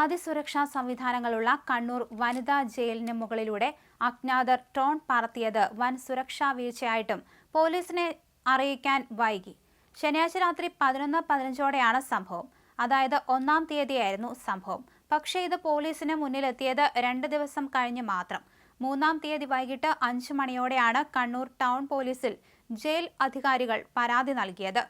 അതിസുരക്ഷാ സംവിധാനങ്ങളുള്ള കണ്ണൂർ വനിതാ ജയിലിന് മുകളിലൂടെ അജ്ഞാതർ ടോൺ പറത്തിയത് വൻ സുരക്ഷാ വീഴ്ചയായിട്ടും പോലീസിനെ അറിയിക്കാൻ വൈകി. ശനിയാഴ്ച രാത്രി പതിനൊന്ന് പതിനഞ്ചോടെയാണ് സംഭവം. അതായത് ഒന്നാം തീയതിയായിരുന്നു സംഭവം. പക്ഷേ ഇത് പോലീസിന് മുന്നിലെത്തിയത് രണ്ട് ദിവസം കഴിഞ്ഞ് മാത്രം. മൂന്നാം തീയതി വൈകിട്ട് അഞ്ചു മണിയോടെയാണ് കണ്ണൂർ ടൗൺ പോലീസിൽ ജയിൽ അധികാരികൾ പരാതി നൽകിയത്.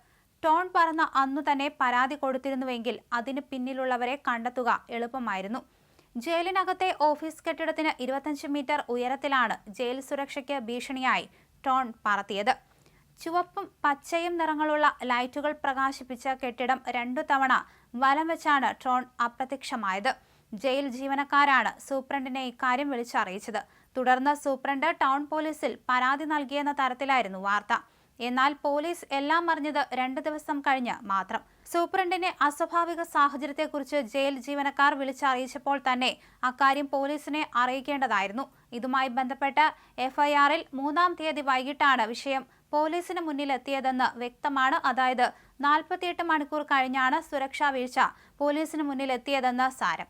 ടോൺ പറന്ന അന്നു തന്നെ പരാതി കൊടുത്തിരുന്നുവെങ്കിൽ അതിന് പിന്നിലുള്ളവരെ കണ്ടെത്തുക എളുപ്പമായിരുന്നു. ജയിലിനകത്തെ ഓഫീസ് കെട്ടിടത്തിന് ഇരുപത്തഞ്ച് മീറ്റർ ഉയരത്തിലാണ് ജയിൽ സുരക്ഷയ്ക്ക് ഭീഷണിയായി ടോൺ പറത്തിയത്. ചുവപ്പും പച്ചയും നിറങ്ങളുള്ള ലൈറ്റുകൾ പ്രകാശിപ്പിച്ച കെട്ടിടം രണ്ടു തവണ വലം വെച്ചാണ് ട്രോൺ അപ്രത്യക്ഷമായത്. ജയിൽ ജീവനക്കാരാണ് സൂപ്രണ്ടിനെ ഇക്കാര്യം വിളിച്ചറിയിച്ചത്. തുടർന്ന് സൂപ്രണ്ട് ടൗൺ പോലീസിൽ പരാതി നൽകിയെന്ന തരത്തിലായിരുന്നു വാർത്ത. എന്നാൽ പോലീസ് എല്ലാം അറിഞ്ഞത് രണ്ടു ദിവസം കഴിഞ്ഞ് മാത്രം. സൂപ്രണ്ടിന്റെ അസ്വാഭാവിക സാഹചര്യത്തെക്കുറിച്ച് ജയിൽ ജീവനക്കാർ വിളിച്ചറിയിച്ചപ്പോൾ തന്നെ അക്കാര്യം പോലീസിനെ അറിയിക്കേണ്ടതായിരുന്നു. ഇതുമായി ബന്ധപ്പെട്ട് എഫ്ഐആറിൽ മൂന്നാം തീയതി വൈകിട്ടാണ് വിഷയം പോലീസിന് മുന്നിലെത്തിയതെന്ന് വ്യക്തമാണ്. അതായത് നാൽപ്പത്തിയെട്ട് മണിക്കൂർ കഴിഞ്ഞാണ് സുരക്ഷാ വീഴ്ച പോലീസിന് മുന്നിലെത്തിയതെന്ന് സാരം.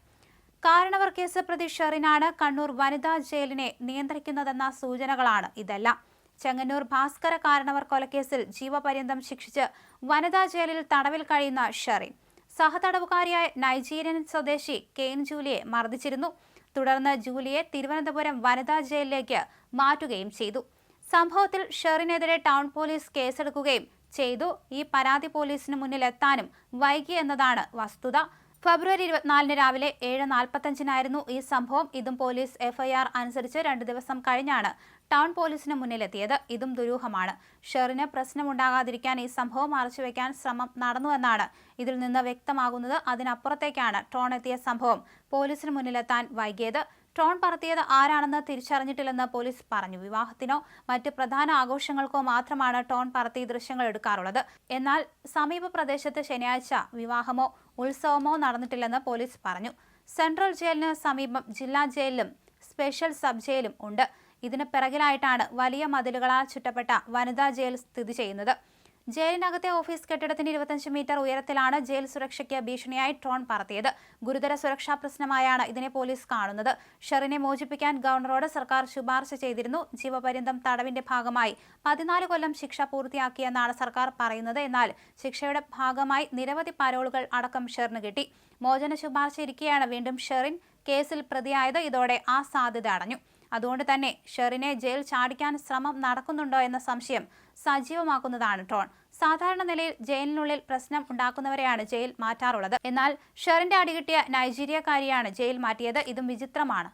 കാരണവർ കേസ് പ്രതി ഷെറിനാണ് കണ്ണൂർ വനിതാ ജയിലിനെ നിയന്ത്രിക്കുന്നതെന്ന സൂചനകളാണ് ഇതെല്ലാം. ചെങ്ങന്നൂർ ഭാസ്കര കാരണവർ കൊലക്കേസിൽ ജീവപര്യന്തം ശിക്ഷിച്ച് വനിതാ ജയിലിൽ തടവിൽ കഴിയുന്ന ഷെറിൻ സഹതടവുകാരിയായ നൈജീരിയൻ സ്വദേശി കെയ്ൻ ജൂലിയെ മർദ്ദിച്ചിരുന്നു. തുടർന്ന് ജൂലിയെ തിരുവനന്തപുരം വനിതാ ജയിലിലേക്ക് മാറ്റുകയും ചെയ്തു. സംഭവത്തിൽ ഷെറിനെതിരെ ടൗൺ പോലീസ് കേസെടുക്കുകയും ചെയ്തു. ഈ പരാതി പോലീസിന് മുന്നിലെത്താനും വൈകി എന്നതാണ് വസ്തുത. ഫെബ്രുവരി ഇരുപത്തിനാലിന് രാവിലെ ഏഴ് നാൽപ്പത്തഞ്ചിനായിരുന്നു ഈ സംഭവം. ഇതും പോലീസ് എഫ്ഐആർ അനുസരിച്ച് രണ്ടു ദിവസം കഴിഞ്ഞാണ് ടൗൺ പോലീസിന് മുന്നിലെത്തിയത്. ഇതും ദുരൂഹമാണ്. ഷെറിന് പ്രശ്നമുണ്ടാകാതിരിക്കാൻ ഈ സംഭവം മറച്ചുവെക്കാൻ ശ്രമം നടന്നുവെന്നാണ് ഇതിൽ നിന്ന് വ്യക്തമാകുന്നത്. അതിനപ്പുറത്തേക്കാണ് ടോൺ എത്തിയ സംഭവം പോലീസിന് മുന്നിലെത്താൻ വൈകിയത്. ട്രോൺ പറത്തിയത് ആരാണെന്ന് തിരിച്ചറിഞ്ഞിട്ടില്ലെന്ന് പോലീസ് പറഞ്ഞു. വിവാഹത്തിനോ മറ്റ് പ്രധാന ആഘോഷങ്ങൾക്കോ മാത്രമാണ് ടോൺ പറത്തി ദൃശ്യങ്ങൾ എടുക്കാറുള്ളത്. എന്നാൽ സമീപ പ്രദേശത്ത് ശനിയാഴ്ച വിവാഹമോ ഉത്സവമോ നടന്നിട്ടില്ലെന്ന് പോലീസ് പറഞ്ഞു. സെൻട്രൽ ജയിലിന് സമീപം ജില്ലാ ജയിലിലും സ്പെഷ്യൽ സബ് ജയിലും ഉണ്ട്. ഇതിന് പിറകിലായിട്ടാണ് വലിയ മതിലുകളാൽ ചുറ്റപ്പെട്ട വനിതാ ജയിൽ സ്ഥിതി ചെയ്യുന്നത്. ജയിലിനകത്തെ ഓഫീസ് കെട്ടിടത്തിന് ഇരുപത്തഞ്ച് മീറ്റർ ഉയരത്തിലാണ് ജയിൽ സുരക്ഷയ്ക്ക് ഭീഷണിയായി ട്രോൺ പറത്തിയത്. ഗുരുതര സുരക്ഷാ പ്രശ്നമായാണ് ഇതിനെ പോലീസ് കാണുന്നത്. ഷെറിനെ മോചിപ്പിക്കാൻ ഗവർണറോട് സർക്കാർ ശുപാർശ ചെയ്തിരുന്നു. ജീവപര്യന്തം തടവിന്റെ ഭാഗമായി പതിനാല് കൊല്ലം ശിക്ഷ പൂർത്തിയാക്കിയെന്നാണ് സർക്കാർ പറയുന്നത്. എന്നാൽ ശിക്ഷയുടെ ഭാഗമായി നിരവധി പരോളുകൾ അടക്കം ഷെറിന് കിട്ടി. മോചന ശുപാർശ ഇരിക്കെയാണ് വീണ്ടും ഷെറിൻ കേസിൽ പ്രതിയായത്. ഇതോടെ ആ സാധ്യത അടഞ്ഞു. അതുകൊണ്ട് തന്നെ ഷെറിനെ ജയിൽ ചാടിക്കാൻ ശ്രമം നടക്കുന്നുണ്ടോ എന്ന സംശയം സജീവമാക്കുന്നതാണ് ട്രോൺ. സാധാരണ നിലയിൽ ജയിലിനുള്ളിൽ പ്രശ്നം ഉണ്ടാക്കുന്നവരെയാണ് ജയിൽ മാറ്റാറുള്ളത്. എന്നാൽ ഷെറിന്റെ അടികിട്ടിയ നൈജീരിയക്കാരിയാണ് ജയിൽ മാറ്റിയത്. ഇതും വിചിത്രമാണ്.